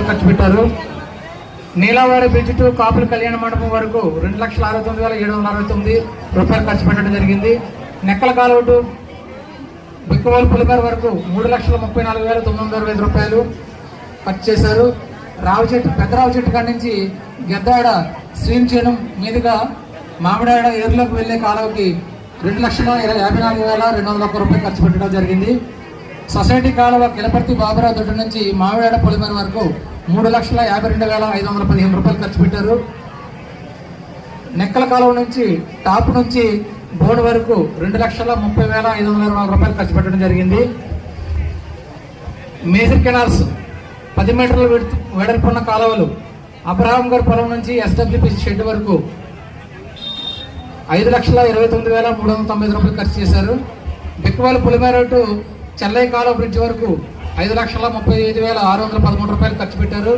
రూపాయలు ఖర్చు పెట్టారు. నీలావారి బ్రిడ్జ్ టు కాపుల కళ్యాణ మండపం వరకు రెండు లక్షల అరవై తొమ్మిది వేల ఏడు వందల అరవై తొమ్మిది రూపాయలు ఖర్చు పెట్టడం జరిగింది. నెక్కల కాలువ టు బిక్కవాల్ వరకు మూడు లక్షల ముప్పై నాలుగు వేల తొమ్మిది వందల అరవై ఐదు రూపాయలు ఖర్చు చేశారు. రావు చెట్టు పెద్ద రావి చెట్టు కాడి నుంచి గెద్దాడ శ్రీంచేనం మీదుగా మామిడాడ ఏరులోకి వెళ్ళే కాలువకి రెండు లక్షల ఇరవై యాభై నాలుగు వేల రెండు వందల ఒక్క రూపాయలు ఖర్చు పెట్టడం జరిగింది. సొసైటీ కాలువ కిలపర్తి బాబురావు దొడ్డు నుంచి మామిడాడ పొలిమేర వరకు మూడు లక్షల యాభై రెండు వేల ఐదు వందల పదిహేను రూపాయలు ఖర్చు పెట్టారు. నెక్కల కాలువ నుంచి టాప్ నుంచి బోర్డు వరకు రెండు లక్షల ముప్పై వేల ఐదు వందల ఇరవై నాలుగు రూపాయలు ఖర్చు పెట్టడం జరిగింది. మేజర్ కెనాల్స్ పది మీటర్ల వెడల్పున్న కాలువలు అబ్రహాం గారి పొలం నుంచి ఎస్డబ్ల్యూపీ షెడ్ వరకు ఐదు లక్షల ఇరవై తొమ్మిది వేల మూడు వందల తొంభై రూపాయలు ఖర్చు చేశారు. బిక్కవాల పులిమేర టు చెల్లై కాలువ బ్రిడ్జ్ వరకు ఐదు లక్షల ముప్పై ఐదు వేల ఆరు వందల పదమూడు రూపాయలు ఖర్చు పెట్టారు.